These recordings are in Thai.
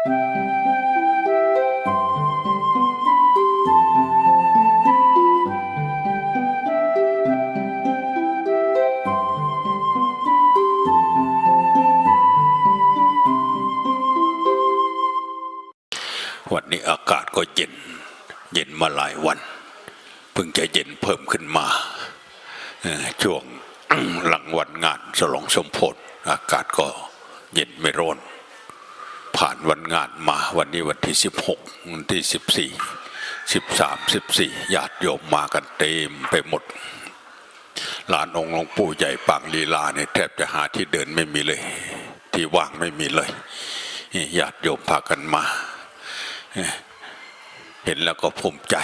วันนี้อากาศก็เย็น เย็นมาหลายวัน เพิ่งจะเย็นเพิ่มขึ้นมาช่วงหลังวันงานฉลองสมโพธิอากาศก็เย็นไม่ร้อน วันงานมาวันนี้วันที่สิบหกวันที่สิบสี่สิบสามสิบสี่ญาติโยมมากันเต็มไปหมดลานองค์หลวงปู่ใหญ่ปางลีลาเนี่ยแทบจะหาที่เดินไม่มีเลย ที่ว่างไม่มีเลยญาติโยมพากันมา เห็นแล้วก็ภูมิใจ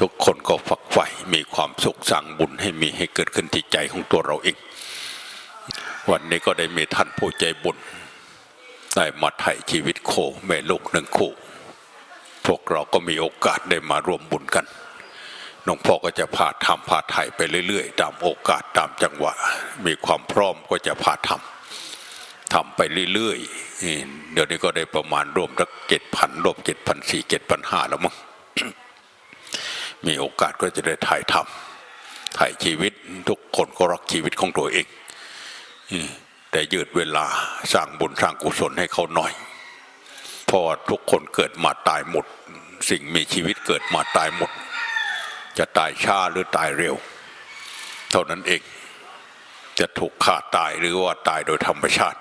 ทุกคนก็ฝักใฝ่มีความสุขสั่งบุญให้มีให้เกิดขึ้นที่ใจของตัวเราเอง วันนี้ก็ได้มีท่านผู้ใจบุญ ได้มาไถ่ชีวิตโคแม่ลูกหนึ่งคู่ พวกเราก็มีโอกาสได้มาร่วมบุญกันหลวงพ่อก็จะพาทำพาไถ่ไปเรื่อยๆ ตามโอกาสตามจังหวะ มีความพร้อมก็จะพาทำทำไปเรื่อยๆ เดี๋ยวนี้ก็ได้ประมาณรวมสักเจ็ดพันรวมเจ็ดพันสี่เจ็ดพันห้าแล้วมั้งมีโอกาสก็จะได้ถ่ายทำถ่ายชีวิตทุกคนก็รักชีวิตของตัวเองอ แต่ยืดเวลาสร้างบุญสร้างกุศลให้เขาหน่อยเพราะว่าทุกคนเกิดมาตายหมด สิ่งมีชีวิตเกิดมาตายหมด จะตายช้าหรือตายเร็ว เท่านั้นเองจะถูกฆ่าตายหรือว่าตายโดยธรรมชาติ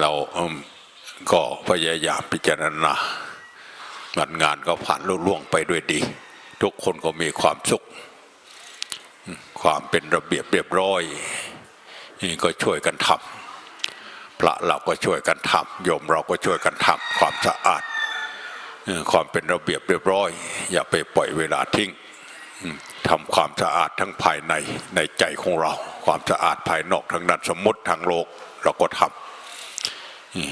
เราเอิ่มก็พยายามพิจารณางานงานก็ผ่านลุล่วงไปด้วยดี ทุกคนก็มีความสุข ความเป็นระเบียบเรียบร้อย นี่ก็ช่วยกันทำพระเราก็ช่วยกันทำโยมเราก็ช่วยกันทำความสะอาดความเป็นระเบียบเรียบร้อย อย่าไปปล่อยเวลาทิ้งทำความสะอาดทั้งภายในในใจของเรา ความสะอาดภายนอกทั้งด้นสมมติทางโลกเราก็ทำนี่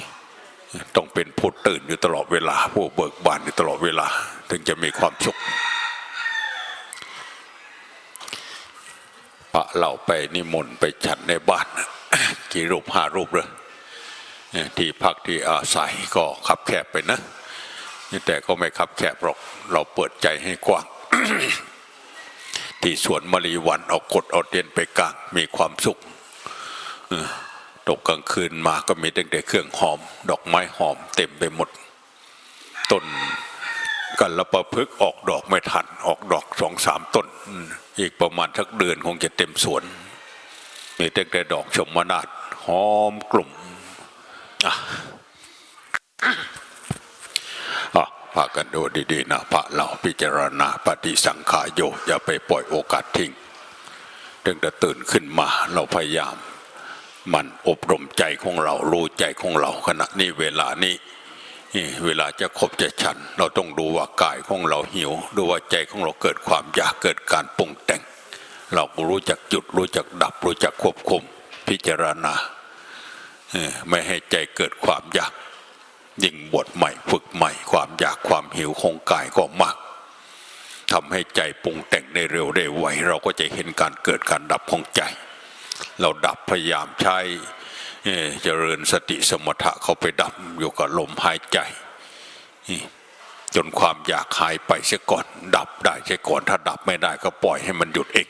ต้องเป็นผู้ตื่นอยู่ตลอดเวลาผู้เบิกบานอยู่ตลอดเวลา ถึงจะมีความสุข พระเราไปนิมนต์ไปฉันในบ้านกี่รูปห้ารูปเลยที่พักที่อาศัยก็ขับแคบไปนะแต่ก็ไม่ขับแคบหรอกเราเปิดใจให้กว้าง ที่สวนมะลีวันเอากดเอาเตียนไปกลางมีความสุขตกกลางคืนมาก็มีตั้งแต่เครื่องหอม ดอกไม้หอมเต็มไปหมดต้น กันละประพฤกออกดอกไม่ทัน ออกดอกสองสามต้นอีกประมาณสักเดือนคงจะเต็มสวนมีตั้งแต่ดอกชมนาฏหอมกลุ่มอะพากันดูดีๆนะพระเราพิจารณาปฏิสังขารโยอย่าไปปล่อยโอกาสทิ้งตั้งแต่ตื่นขึ้นมาเราพยายาม มันอบรมใจของเรารู้ใจของเราขณะนี้เวลานี้ เวลาจะขบจะฉัน เราต้องดูว่ากายของเราหิว ดูว่าใจของเราเกิดความอยากเกิดการปรุงแต่ง เรารู้จักจุดรู้จักดับ รู้จักควบคุมพิจารณาไม่ให้ใจเกิดความอยากยิ่งบวชใหม่ฝึกใหม่ ความอยากความหิวของกายก็มากทำให้ใจปรุงแต่งได้เร็วได้ไวเราก็จะเห็นการเกิดการดับของใจ เราดับพยายามใช้ เอ่อเจริญสติสมถะเข้าไปดับอยู่กับลมหายใจนี่จนความอยากหายไปเสียก่อน ดับได้เสียก่อนถ้าดับไม่ได้ก็ปล่อยให้มันหยุดเอง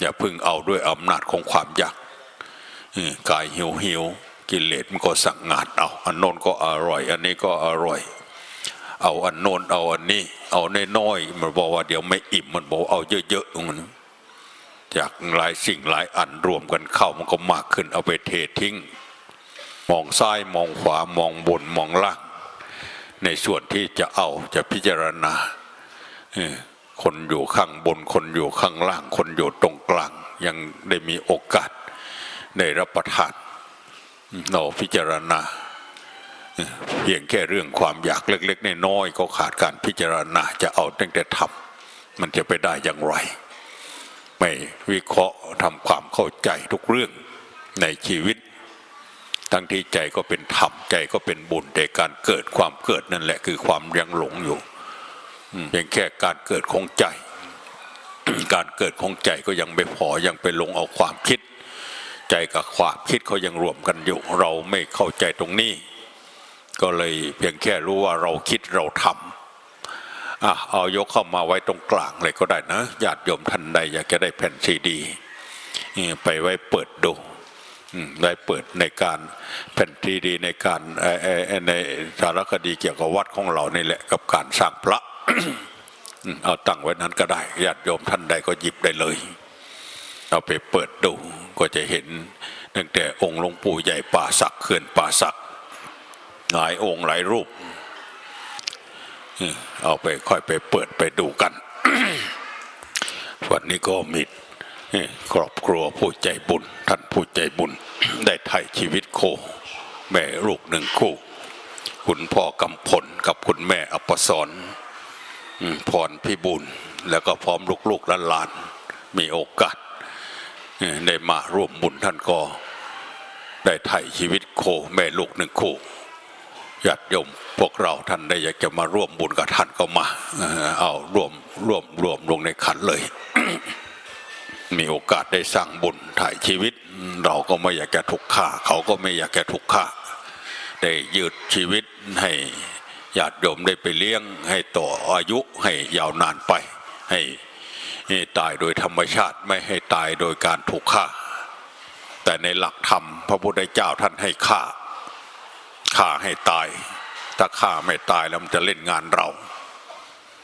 อย่าพึ่งเอาด้วยอำนาจของความอยากกายหิวหิวกิเลสมันก็สั่งงานเอาอันโน้นก็อร่อย อันนี้ก็อร่อย เอาอันโน้นเอาอันนี้ เอาน้อยๆมันบอกว่าเดี๋ยวไม่อิ่มมันบอกเอาเยอะๆมัน จากหลายสิ่งหลายอันรวมกันเข้ามันก็มากขึ้นเอาไปเททิ้ง มองซ้ายมองขวามองบนมองล่าง ในส่วนที่จะเอาจะพิจารณาคนอยู่ข้างบนคนอยู่ข้างล่าง คนอยู่ตรงกลาง ยังได้มีโอกาสได้รับประทานเราพิจารณาเออเพียงแค่เรื่องความอยากเล็กๆน้อยๆก็ขาดการพิจารณาจะเอาตั้งแต่ทำมันจะไปได้อย่างไร ไม่วิเคราะห์ทำความเข้าใจทุกเรื่องในชีวิต ทั้งที่ใจก็เป็นธรรมใจก็เป็นบุญแต่การเกิดความเกิดนั่นแหละคือความยังหลงอยู่เพียงแค่การเกิดของใจ การเกิดของใจก็ยังไม่พอยังไปลงเอาความคิด ใจกับความคิดเขายังรวมกันอยู่ เราไม่เข้าใจตรงนี้ ก็เลยเพียงแค่รู้ว่าเราคิดเราทำ อะเอายกเข้ามาไว้ตรงกลางเลยก็ได้นะญาติโยมท่านใดอยากจะได้แผ่นซีดีไปไว้เปิดดูไว้เปิดในการแผ่นซีดีในการในสารคดีเกี่ยวกับวัดของเรานี่แหละกับการสร้างพระเอาตั้งไว้นั้นก็ได้ญาติโยมท่านใดก็หยิบได้เลยเอาไปเปิดดูก็จะเห็นตั้งแต่องค์หลวงปู่ใหญ่ป่าศักเขื่อนป่าศักหลายองค์หลายรูป เอาไปค่อยไปเปิดไปดูกัน วันนี้ก็มีครอบครัวผู้ใจบุญ ท่านผู้ใจบุญ ได้ไถ่ชีวิตโค แม่ลูกหนึ่งคู่ คุณพ่อกำพลกับคุณแม่อปสรอืมพรพิบูลแล้วก็พร้อมลูกๆหลานๆมีโอกาสได้มาร่วมบุญท่านก็ได้ไถ่ชีวิตโคแม่ลูกหนึ่งคู่ ญาติโยมพวกเราท่านได้อยากจะมาร่วมบุญกับท่านก็มาเอาร่วมร่วมร่วมลงในขันเลย มีโอกาสได้สร้างบุญถ่ายชีวิต เราก็ไม่อยากจะถูกฆ่า เขาก็ไม่อยากจะถูกฆ่า ได้ยืดชีวิตให้ญาติโยมได้ไปเลี้ยง ให้ต่ออายุให้ยาวนานไป ให้ตายโดยธรรมชาติไม่ให้ตายโดยการถูกฆ่า แต่ในหลักธรรมพระพุทธเจ้าท่านให้ฆ่า ฆ่าให้ตาย ถ้าฆ่าไม่ตายแล้วมันจะเล่นงานเรา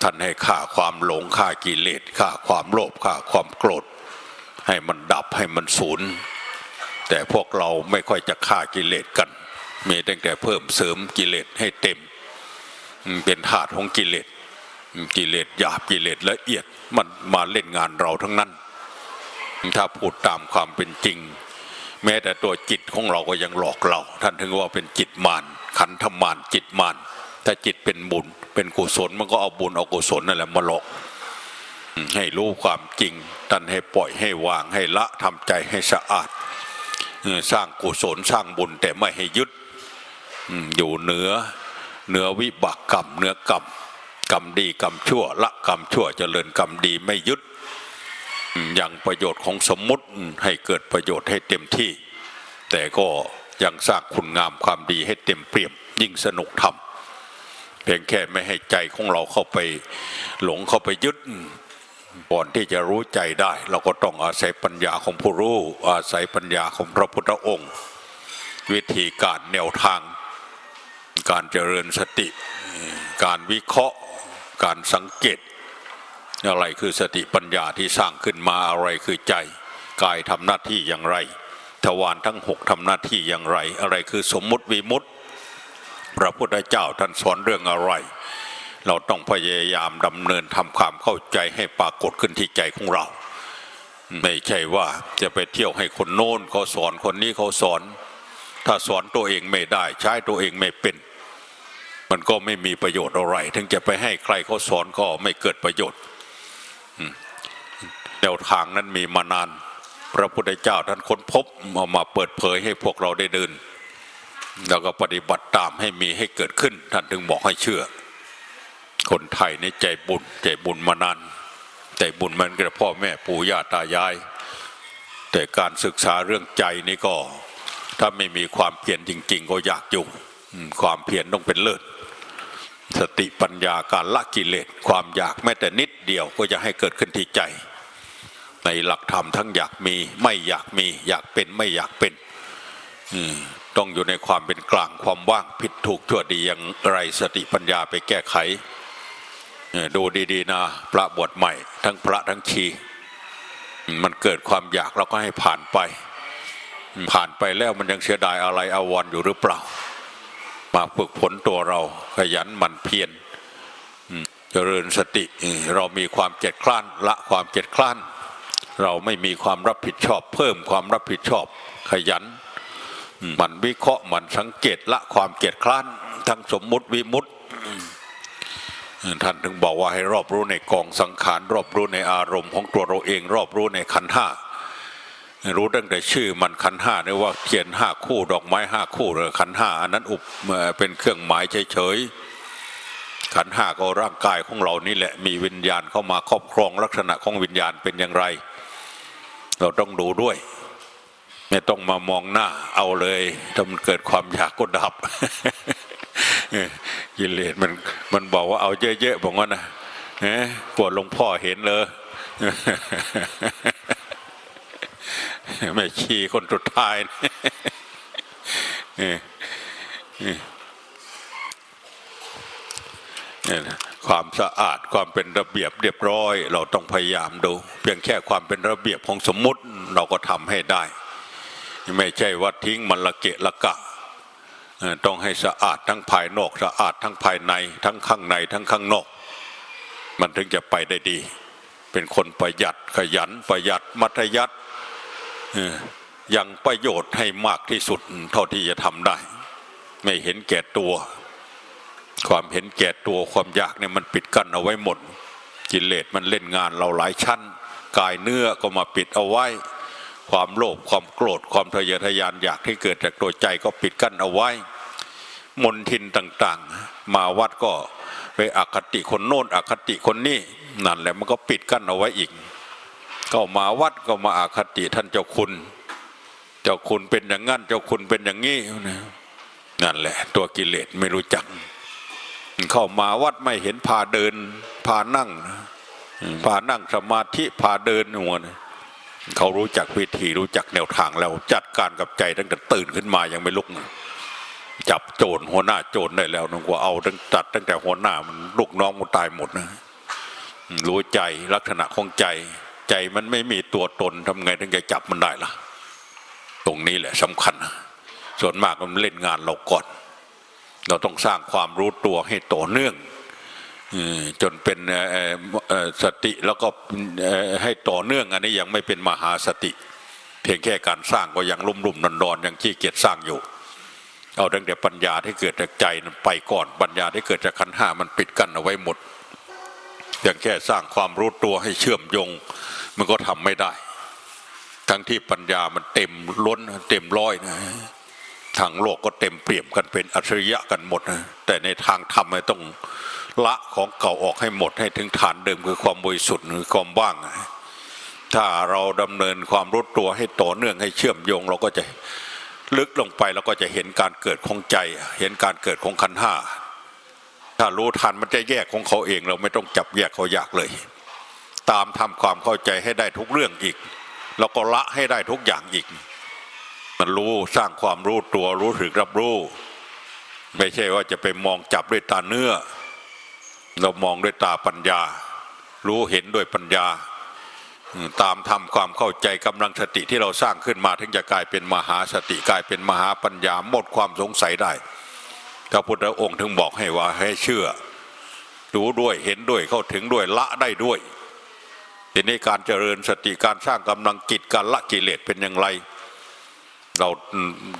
ท่านให้ฆ่าความหลงฆ่ากิเลสฆ่าความโลภฆ่าความโกรธ ให้มันดับให้มันสูญแต่พวกเราไม่ค่อยจะฆ่ากิเลสกัน มีตั้งแต่เพิ่มเสริมกิเลสให้เต็ม เป็นธาตุของกิเลสกิเลสหยาบกิเลสละเอียดมันมาเล่นงานเราทั้งนั้น ถ้าพูดตามความเป็นจริง แม้แต่ตัวจิตของเราก็ยังหลอกเรา ท่านถึงว่าเป็นจิตมารขันธมารจิตมารถ้าจิตเป็นบุญ เป็นกุศลมันก็เอาบุญเอากุศลนั่นแหละมาหลอกให้รู้ความจริงท่านให้ปล่อยให้วางให้ละทำใจให้สะอาดสร้างกุศลสร้างบุญแต่ไม่ให้ยึดอืมอยู่เหนือเหนือวิบากกรรมเหนือกรรมกรรมดีกรรมชั่วละกรรมชั่วเจริญกรรมดีไม่ยึด อืมยังประโยชน์ของสมมุติให้เกิดประโยชน์ให้เต็มที่ แต่ก็ยังสร้างคุณงามความดีให้เต็มเปี่ยมยิ่งสนุกทำเพียงแค่ไม่ให้ใจของเราเข้าไปหลงเข้าไปยึดก่อนที่จะรู้ใจได้ เราก็ต้องอาศัยปัญญาของผู้รู้ อาศัยปัญญาของพระพุทธองค์ วิธีการแนวทาง การเจริญสติ การวิเคราะห์ การสังเกต อะไรคือสติปัญญาที่สร้างขึ้นมาอะไรคือใจ กายทำหน้าที่อย่างไรทวารทั้งหกทำหน้าที่อย่างไร อะไรคือสมมุติวิมุตติพระพุทธเจ้าท่านสอนเรื่องอะไร เราต้องพยายามดำเนินทำความเข้าใจให้ปรากฏขึ้นที่ใจของเรา ไม่ใช่ว่าจะไปเที่ยวให้คนโน้นเขาสอนคนนี้เขาสอน ถ้าสอนตัวเองไม่ได้ใช้ตัวเองไม่เป็น มันก็ไม่มีประโยชน์อะไร ถึงจะไปให้ใครเขาสอนก็ไม่เกิดประโยชน์ แนวทางนั้นมีมานาน พระพุทธเจ้าท่านค้นพบเอามาเปิดเผยให้พวกเราได้เดิน แล้วก็ปฏิบัติตามให้มีให้เกิดขึ้น ท่านถึงบอกให้เชื่อ คนไทยในใจบุญใจบุญมานานใจบุญมันกับพ่อแม่ปู่ย่าตายาย แต่การศึกษาเรื่องใจนี่ก็ ถ้าไม่มีความเพียรจริง ๆ ก็ยากอยู่มความเพียรต้องเป็นเลิศสติปัญญาการละกิเลสความอยากแม้แต่นิดเดียวก็จะให้เกิดขึ้นที่ใจ ในหลักธรรมทั้งอยากมีไม่อยากมีอยากเป็นไม่อยากเป็นต้องอยู่ในความเป็นกลางความว่างผิดถูกชั่วดีอย่างไรสติปัญญาไปแก้ไขดูดีๆนะพระบวชใหม่ ทั้งพระทั้งชีมันเกิดความอยากเราก็ให้ผ่านไป ผ่านไปแล้วมันยังเสียดายอะไรอาวรอยู่หรือเปล่า มาฝึกฝนตัวเราขยันหมั่นเพียรเจริญสติเรามีความเกียจคร้านละความเกียจคร้าน เราไม่มีความรับผิดชอบ เพิ่มความรับผิดชอบขยันมันวิเคราะห์มันสังเกตละความเกียจคร้านทั้งสมมุติวิมุติท่านถึงบอกว่าให้รอบรู้ในกองสังขาร รอบรู้ในอารมณ์ของตัวเราเอง รอบรู้ในขันห้ารู้ตั้งแต่ชื่อมันขันห้าเนี่ยว่าเทียนห้าคู่ดอกไม้ห้าคู่หรือขันห้าอันนั้นอุปเป็นเครื่องหมายเฉยๆขันห้าก็ร่างกายของเรานี่แหละมีวิญญาณเข้ามาครอบครองลักษณะของวิญญาณเป็นอย่างไร เราต้องดูด้วย ไม่ต้องมามองหน้า เอาเลยถ้ามันเกิดความอยากก็ดับกิเลสมันมันบอกว่าเอาเยอะๆบอกว่านะเอ๊ะกลัวหลวงพ่อเห็นเลยแม่ชีคนสุดท้ายนี่นี่นี่นะ ความสะอาดความเป็นระเบียบเรียบร้อย เราต้องพยายามดู เพียงแค่ความเป็นระเบียบของสมมุติเราก็ทำให้ได้ ไม่ใช่ว่าทิ้งมันละเกะละกะต้องให้สะอาดทั้งภายนอกสะอาดทั้งภายใน ทั้งข้างในทั้งข้างนอก มันถึงจะไปได้ดี เป็นคนประหยัดขยันประหยัดมัธยัติเอ่อยังประโยชน์ให้มากที่สุดเท่าที่จะทำได้ ไม่เห็นแก่ตัว ความเห็นแก่ตัวความอยากเนี่ยมันปิดกั้นเอาไว้หมด กิเลสมันเล่นงานเราหลายชั้น กายเนื้อก็มาปิดเอาไว้ ความโลภความโกรธความทะเยอทะยานอยากที่เกิดจากตัวใจก็ปิดกั้นเอาไว้ มนทินต่างๆ มาวัดก็ไปอคติคนโน้นอคติคนนี้นั่นแหละมันก็ปิดกั้นเอาไว้อีก ก็มาวัดก็มาอาคติท่านเจ้าคุณ เจ้าคุณเป็นอย่างนั้น เจ้าคุณเป็นอย่างนี้นั่นแหละ ตัวกิเลสไม่รู้จัก เข้ามาวัดไม่เห็นพาเดิน พานั่ง พานั่งสมาธิพาเดินหัวนเขารู้จักวิธีรู้จักแนวทางแล้ว จัดการกับใจตั้งแต่ตื่นขึ้นมายังไม่ลุกจับโจรหัวหน้าโจรได้แล้วนึกว่าเอาตั้งจัดตั้งแต่หัวหน้ามันลูกน้องมันตายหมดนะรู้ใจลักษณะของใจ ใจมันไม่มีตัวตนทำไงถึงจะจับมันได้ล่ะ ตรงนี้แหละสำคัญ ส่วนมากมันเล่นงานเราก่อน เราต้องสร้างความรู้ตัวให้ต่อเนื่องจนเป็นสติแล้วก็ให้ต่อเนื่องอันนี้ยังไม่เป็นมหาสติ เพียงแค่การสร้างก็ยังลุ่มลุ่มนอนนอนยังขี้เกียจสร้างอยู่ เอาตั้งแต่ปัญญาที่เกิดจากใจมันไปก่อนปัญญาที่เกิดจากขันห้ามันปิดกั้นเอาไว้หมดเพียงแค่สร้างความรู้ตัวให้เชื่อมโยง มันก็ทำไม่ได้ ทั้งที่ปัญญามันเต็มล้นเต็มร้อยนะ ทางโลกก็เต็มเปี่ยมกันเป็นอัจฉริยะกันหมดนะแต่ในทางธรรมเนี่ยต้องละของเก่าออกให้หมดให้ถึงฐานเดิมคือความบริสุทธิ์คือความว่าง ถ้าเราดำเนินความรู้ตัวให้ต่อเนื่องให้เชื่อมโยง เราก็จะลึกลงไปเราก็จะเห็นการเกิดของใจ เห็นการเกิดของขันห้าถ้ารู้ทันมันจะแยกของเขาเอง เราไม่ต้องจับแยกเขาอยากเลย ตามทำความเข้าใจให้ได้ทุกเรื่องอีก แล้วก็ละให้ได้ทุกอย่างอีก มันรู้สร้างความรู้ตัวรู้ถึกรับรู้ ไม่ใช่ว่าจะไปมองจับด้วยตาเนื้อ เรามองด้วยตาปัญญา รู้เห็นด้วยปัญญา ตามทำความเข้าใจกำลังสติที่เราสร้างขึ้นมาถึงจะกลายเป็นมหาสติกลายเป็นมหาปัญญาหมดความสงสัยได้พระพุทธองค์ถึงบอกให้ว่าให้เชื่อ รู้ด้วยเห็นด้วยเข้าถึงด้วยละได้ด้วยทีนี้การเจริญสติการสร้างกำลังจิตการละกิเลสเป็นอย่างไร เรา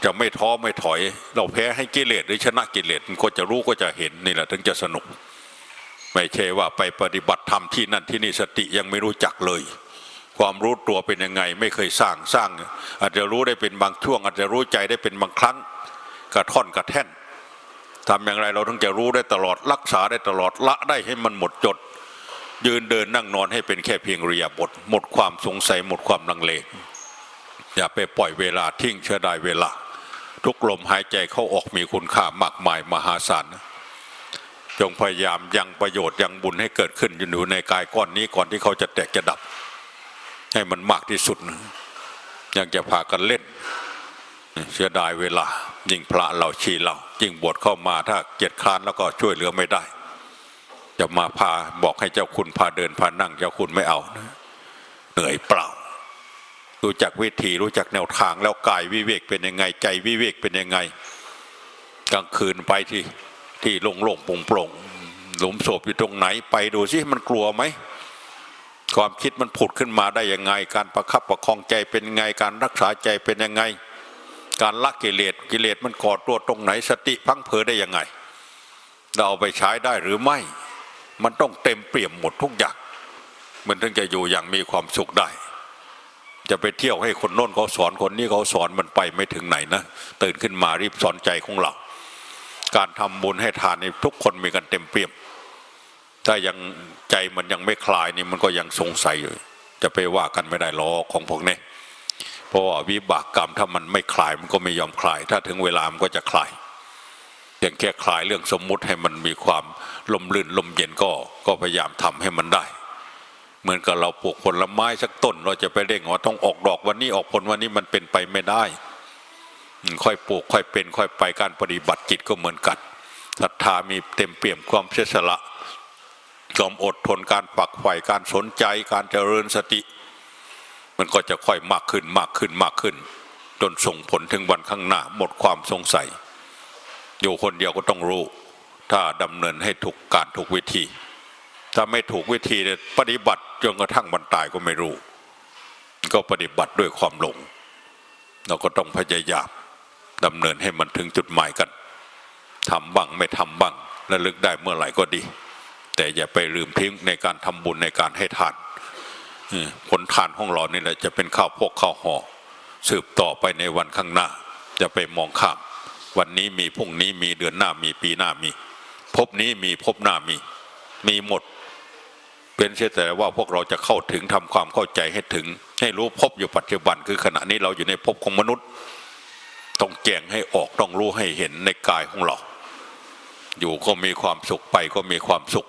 จะไม่ท้อไม่ถอย เราแพ้ให้กิเลสหรือชนะกิเลสมันก็จะรู้ก็จะเห็นนี่แหละถึงจะสนุก ไม่ใช่ว่าไปปฏิบัติธรรมที่นั่นที่นี่สติยังไม่รู้จักเลย ความรู้ตัวเป็นยังไงไม่เคยสร้างสร้าง อาจจะรู้ได้เป็นบางช่วง อาจจะรู้ใจได้เป็นบางครั้งกระท่อนกระแท่นทำอย่างไรเราถึงจะรู้ได้ตลอดรักษาได้ตลอดละได้ให้มันหมดจด ยืนเดินนั่งนอนให้เป็นแค่เพียงเรียบทหมดความสงสัยหมดความลังเล อย่าไปปล่อยเวลาทิ้งเชื่อได้เวลา ทุกลมหายใจเข้าออกมีคุณค่ามากมายมหาศาลจงพยายามยังประโยชน์ยังบุญให้เกิดขึ้นอยู่ในกายก้อนนี้ก่อนที่เขาจะแตกจะดับ ให้มันมากที่สุดยังจะพากันเล่นเสียดายเวลายิ่งพระเราชีเรายิ่งบวชเข้ามาถ้าเกียจคร้านแล้วก็ช่วยเหลือไม่ได้ จะมาพาบอกให้เจ้าคุณพาเดินพานั่งเจ้าคุณไม่เอานะเหนื่อยเปล่า รู้จักวิธีรู้จักแนวทางแล้วกายวิเวกเป็นยังไง ใจวิเวกเป็นยังไง กลางคืนไปที่ที่โล่งๆโปร่งๆหลุมศพอยู่ตรงไหน ไปดูสิมันกลัวไหมความคิดมันผุดขึ้นมาได้ยังไง การประคับประคองใจเป็นยังไง การรักษาใจเป็นยังไง การละกิเลสกิเลสมันก่อตัวตรงไหนสติพังเพอได้ยังไง เราเอาไปใช้ได้หรือไม่ มันต้องเต็มเปี่ยมหมดทุกอย่างมันถึงจะอยู่อย่างมีความสุขได้ จะไปเที่ยวให้คนโน้นเขาสอนคนนี้เขาสอนมันไปไม่ถึงไหนนะตื่นขึ้นมารีบสอนใจของเรา การทำบุญให้ทานนี่ทุกคนมีกันเต็มเปี่ยมถ้ายังใจมันยังไม่คลายนี่มันก็ยังสงสัยอยู่จะไปว่ากันไม่ได้หรอกของพวกนี้เพราะว่าวิบากกรรมถ้ามันไม่คลายมันก็ไม่ยอมคลาย ถ้าถึงเวลามันก็จะคลายอย่างแค่คลายเรื่องสมมุติให้มันมีความลมลื่นลมเย็นก็ก็พยายามทำให้มันได้ เหมือนกับเราปลูกผลไม้สักต้น เราจะไปเร่งว่าต้องออกดอกวันนี้ออกผลวันนี้มันเป็นไปไม่ได้ ค่อยปลูกค่อยเป็น ค่อยไปการปฏิบัติจิตก็เหมือนกันศรัทธามีเต็มเปี่ยมความเสียสละความอดทนการปักไฟการสนใจการเจริญสติ มันก็จะค่อยมากขึ้นมากขึ้นมากขึ้น จนส่งผลถึงวันข้างหน้าหมดความสงสัย อยู่คนเดียวก็ต้องรู้ ถ้าดำเนินให้ถูกการถูกวิธี ถ้าไม่ถูกวิธีเนี่ยปฏิบัติจนกระทั่งมันตายก็ไม่รู้ ก็ปฏิบัติด้วยความหลง เราก็ต้องพยายามดำเนินให้มันถึงจุดหมายกันทำบ้างไม่ทำบ้างระลึกได้เมื่อไหร่ก็ดี แต่อย่าไปลืมทิ้งในการทำบุญในการให้ทานผลทานของเรานี่แหละจะเป็นข้าวพวกข้าวห่อสืบต่อไปในวันข้างหน้า จะไปมองข้าม วันนี้มีพรุ่งนี้มีเดือนหน้ามีปีหน้ามี พบนี้มีพบหน้ามี มีหมด เป็นเช่นแต่ว่าพวกเราจะเข้าถึงทำความเข้าใจให้ถึง ให้รู้พบอยู่ปัจจุบันคือขณะนี้เราอยู่ในภพของมนุษย์ ต้องแจงให้ออกต้องรู้ให้เห็นในกายของเรา อยู่ก็มีความสุขไปก็มีความสุข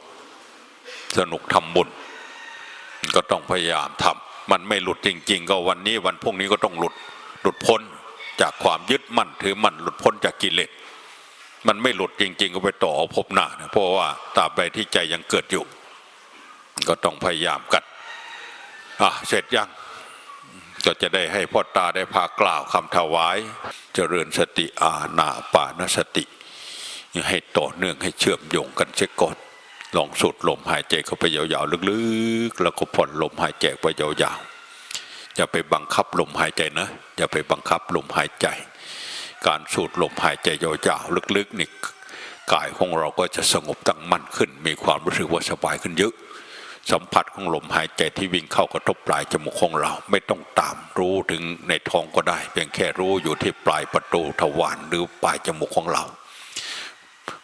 สนุกทำบุญก็ต้องพยายามทำมันไม่หลุดจริง ๆ ก็วันนี้วันพรุ่งนี้ก็ต้องหลุดหลุดพ้นจากความยึดมั่นถือมั่นหลุดพ้นจากกิเลสมันไม่หลุดจริง ๆ ก็ไปต่อเอาภพหน้านะเพราะว่าตราบใดที่ใจยังเกิดอยู่ ก็ต้องพยายามกันอะเสร็จยังก็จะได้ให้พ่อตาได้พากล่าวคำถวาย เจริญสติอาณาปานสติให้ต่อเนื่องให้เชื่อมโยงกันเสียก่อนลองสูดลมหายใจเข้าไปยาวๆลึกๆ แล้วก็ผ่อนลมหายใจไปยาวๆอย่าไปบังคับลมหายใจนะอย่าไปบังคับลมหายใจ การสูดลมหายใจยาวๆลึกๆนี่กายของเราก็จะสงบตั้งมั่นขึ้น มีความรู้สึกว่าสบายขึ้นเยอะ สัมผัสของลมหายใจที่วิ่งเข้ากระทบปลายจมูกของเรา ไม่ต้องตามรู้ถึงในท้องก็ได้ เพียงแค่รู้อยู่ที่ปลายประตูทวารหรือปลายจมูกของเรา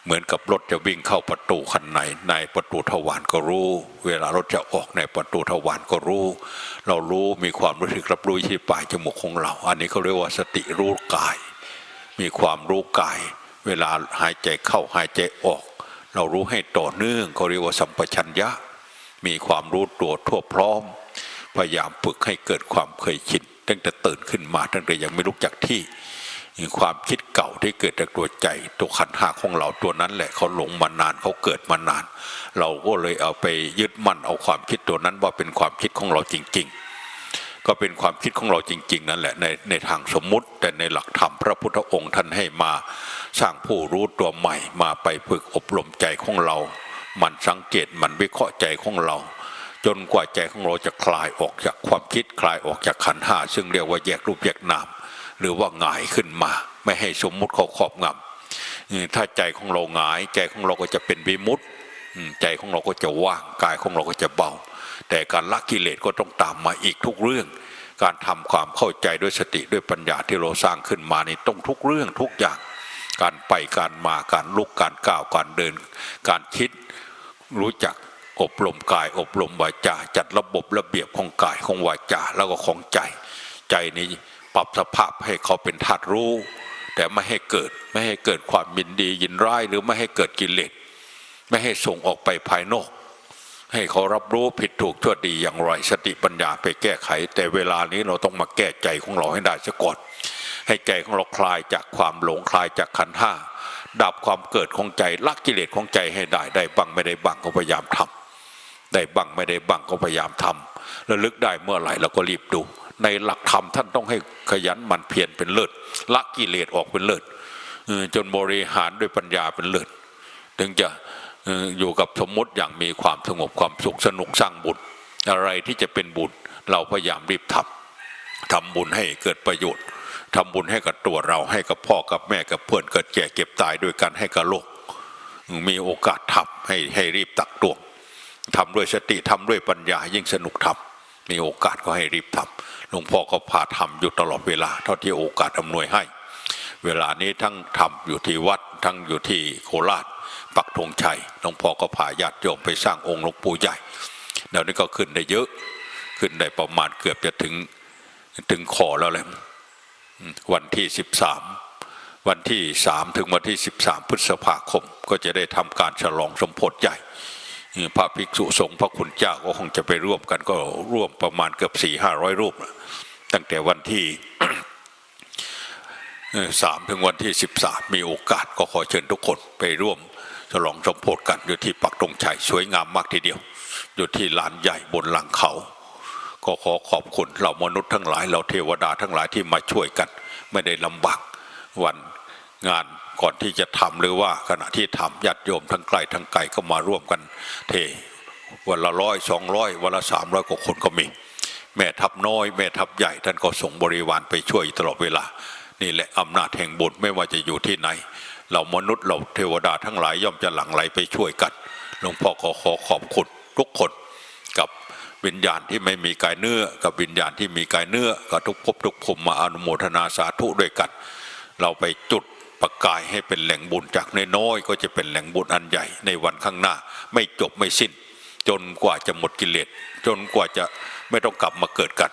เหมือนกับรถจะวิ่งเข้าประตูคันในในประตูทวารก็รู้ เวลารถจะออกในประตูทวารก็รู้ เรารู้มีความรู้สึกรับรู้ที่ปลายจมูกของเรา อันนี้เขาเรียกว่าสติรู้กาย มีความรู้กาย เวลาหายใจเข้าหายใจออก เรารู้ให้ต่อเนื่องเขาเรียกว่าสัมปชัญญะ มีความรู้ตัวทั่วพร้อม พยายามฝึกให้เกิดความเคยชินตั้งแต่ตื่นขึ้นมาตั้งแต่ยังไม่รู้จักที่มีความคิดเก่าที่เกิดจากตัวใจ ตัวขันห้าของเราตัวนั้นแหละเขาหลงมานานเขาเกิดมานาน เราก็เลยเอาไปยึดมั่นเอาความคิดตัวนั้นว่าเป็นความคิดของเราจริง ๆ ก็เป็นความคิดของเราจริง ๆ นั่นแหละในในทางสมมุติ แต่ในหลักธรรมพระพุทธองค์ท่านให้มา สร้างผู้รู้ตัวใหม่มาไปฝึกอบรมใจของเรา มันสังเกตมันวิเคราะห์ใจของเรา จนกว่าใจของเราจะคลายออกจากความคิดคลายออกจากขันห้าซึ่งเรียกว่าแยกรูปแยกนามหรือว่าหงายขึ้นมา ไม่ให้สมมุติเขาครอบงำถ้าใจของเราหงาย ใจของเราก็จะเป็นวิมุตติใจของเราก็จะว่างกายของเราก็จะเบา แต่การละกิเลสก็ต้องตามมาอีกทุกเรื่อง การทำความเข้าใจด้วยสติด้วยปัญญาที่เราสร้างขึ้นมานี่ต้องทุกเรื่องทุกอย่าง การไปการมาการลุกการก้าวการเดิน การคิดรู้จักอบรมกาย อบรมวาจาจัดระบบระเบียบของกายของวาจาแล้วก็ของใจ ใจนี้ปรับสภาพให้เขาเป็นธาตุรู้ แต่ไม่ให้เกิดไม่ให้เกิดความยินดียินร้ายหรือไม่ให้เกิดกิเลสไม่ให้ส่งออกไปภายนอก ให้เขารับรู้ผิดถูกชั่วดีอย่างไรสติปัญญาไปแก้ไข แต่เวลานี้เราต้องมาแก้ใจของเราให้ได้ซะก่อน ให้ใจของเราคลายจากความหลงคลายจากขันห้าดับความเกิดของใจละกิเลสของใจให้ได้ได้บังไม่ได้บังก็พยายามทำได้บังไม่ได้บังก็พยายามทำระลึกได้เมื่อไหร่เราก็รีบดู ในหลักธรรมท่านต้องให้ขยันหมันเพียรเป็นเลิศละกิเลสออกเป็นเลิศจนบริหารด้วยปัญญาเป็นเลิศถึงจะเอ่ออยู่กับสมมติอย่างมีความสงบความสุขสนุกสร้างบุญอะไรที่จะเป็นบุญเราพยายามรีบทำทำบุญให้เกิดประโยชน์ ทำบุญให้กับตัวเราให้กับพ่อกับแม่กับเพื่อนเกิดแก่เก็บตายด้วยกันให้กับโลก มีโอกาสทำให้ให้รีบตักตวงทำด้วยสติทำด้วยปัญญายิ่งสนุกทำมีโอกาสก็ให้รีบทำหลวงพ่อก็พาทำอยู่ตลอดเวลา เท่าที่โอกาสอำนวยให้ เวลานี้ทั้งทำอยู่ที่วัดทั้งอยู่ที่โคราช ปักธงชัยหลวงพ่อก็พาญาติโยมไปสร้างองค์หลวงปู่ใหญ่เดี๋ยวนี้ก็ขึ้นได้เยอะ ขึ้นได้ประมาณเกือบจะถึงถึงขอแล้วแหละ วันที่สิบสามวันที่สามถึงวันที่สิบสามพฤษภาคม ก็จะได้ทำการฉลองสมโพธิใหญ่พระภิกษุสงฆ์พระคุณเจ้าก็คงจะไปร่วมกันก็ร่วมประมาณเกือบสี่ห้าร้อยรูปนะตั้งแต่วันที่สามถึงวันที่สิบสามมีโอกาสก็ขอเชิญทุกคนไปร่วมฉลองสมโพธิกันอยู่ที่ปักตรงชัยสวยงามมากทีเดียว อยู่ที่ลานใหญ่บนหลังเขา ก็ขอขอบคุณเรามนุษย์ทั้งหลายเราเทวดาทั้งหลายที่มาช่วยกัน ไม่ได้ลำบากวันงานก่อนที่จะทำหรือว่าขณะที่ทำญาติโยมทั้งไกลทั้งไกลก็มาร่วมกัน เทวันละร้อยสองร้อยวันละสามร้อยกว่าคนก็มี แม่ทัพน้อย แม่ทัพใหญ่ท่านก็ส่งบริวารไปช่วยตลอดเวลา นี่แหละอำนาจแห่งบุญไม่ว่าจะอยู่ที่ไหนเรามนุษย์เราเทวดาทั้งหลายย่อมจะหลั่งไหลไปช่วยกันหลวงพ่อขอขอขอบคุณทุกคนกับ วิญญาณที่ไม่มีกายเนื้อ กับวิญญาณที่มีกายเนื้อกับทุกภพทุกภูมิมาอนุโมทนาสาธุด้วยกัน เราไปจุดประกายให้เป็นแหล่งบุญจากน้อยๆก็จะเป็นแหล่งบุญอันใหญ่ในวันข้างหน้า ไม่จบไม่สิ้น จนกว่าจะหมดกิเลสจนกว่าจะไม่ต้องกลับมาเกิดกัน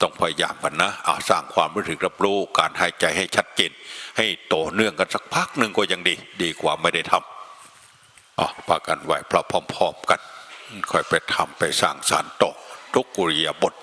ต้องพยายามกันนะอาสร้างความรู้สึกรับรู้การหายใจให้ชัดเจน ให้โตเนื่องกันสักพักหนึ่งก็ยังดี ดีกว่าไม่ได้ทำอ๋อพากันไหวพระพร้อม ๆ กัน ค่อยไปทำไปสร้างสารต่อทุกกุริยาบท